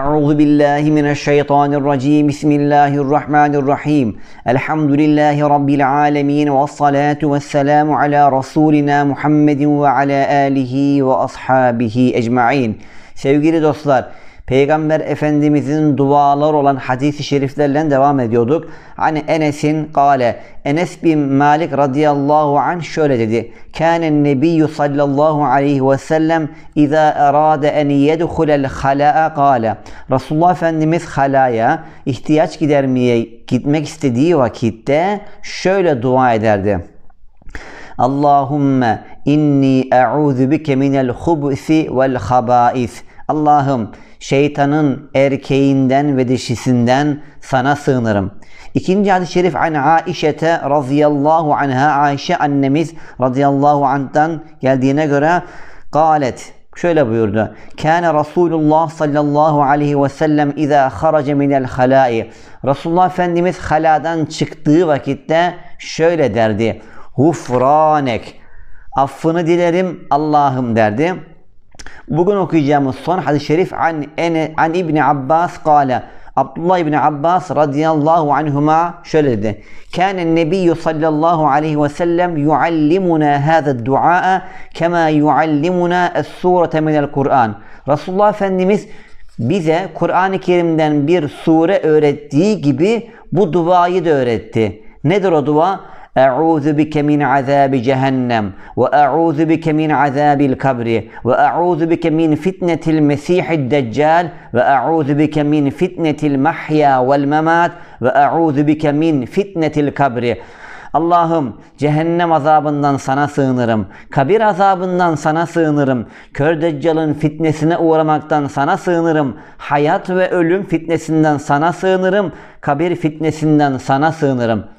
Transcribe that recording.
أعوذ بالله من الشيطان الرجيم بسم الله الرحمن الرحيم الحمد لله رب العالمين والصلاة والسلام على رسولنا محمد وعلى آله وأصحابه أجمعين Sevgili dostlar, Peygamber Efendimizin dualar olan hadis-i şeriflerle devam ediyorduk. Hani Enes'in kale, Enes bin Malik radıyallahu anh şöyle dedi. Kânen nebiyyü sallallahu aleyhi ve sellem izâ erâde en yedhulel halâ'a kâle. Resulullah Efendimiz halaya ihtiyaç gidermeye gitmek istediği vakitte şöyle dua ederdi. Allahümme inni e'udhu bike minel hubsi vel habais. Allah'ım şeytanın erkeğinden ve dişisinden sana sığınırım. İkinci hadis-i şerif an Aişete radıyallahu anha Ayşe annemiz radıyallahu anh'tan geldiğine göre galet şöyle buyurdu. Kâne Resulullah sallallahu aleyhi ve sellem izâ harace minel halâi. Resulullah Efendimiz haladan çıktığı vakitte şöyle derdi. Hufranek. Affını dilerim Allah'ım derdi. Bugün okuyacağımız son hadis-i şerif an, an İbni Abbas kâle. Abdullah İbni Abbas radıyallahu anhuma şöyle dedi. Kâne nebiyyü sallallahu aleyhi ve sellem yuallimuna hâzâ du'a kema yuallimuna es-sûrete minel Kur'an. Resulullah Efendimiz bize Kur'an-ı Kerim'den bir sure öğrettiği gibi bu duayı da öğretti. Nedir o dua? Eûzu bike min azâbi cehennem ve eûzu bike min azâbil kabri ve eûzu bike min fitnetil mesihid deccal ve eûzu bike min fitnetil mahya vel memat ve eûzu bike min fitnetil kabri. Allah'ım cehennem azabından sana sığınırım. Kabir azabından sana sığınırım. Kör deccalın fitnesine uğramaktan sana sığınırım. Hayat ve ölüm fitnesinden sana sığınırım. Kabir fitnesinden sana sığınırım.''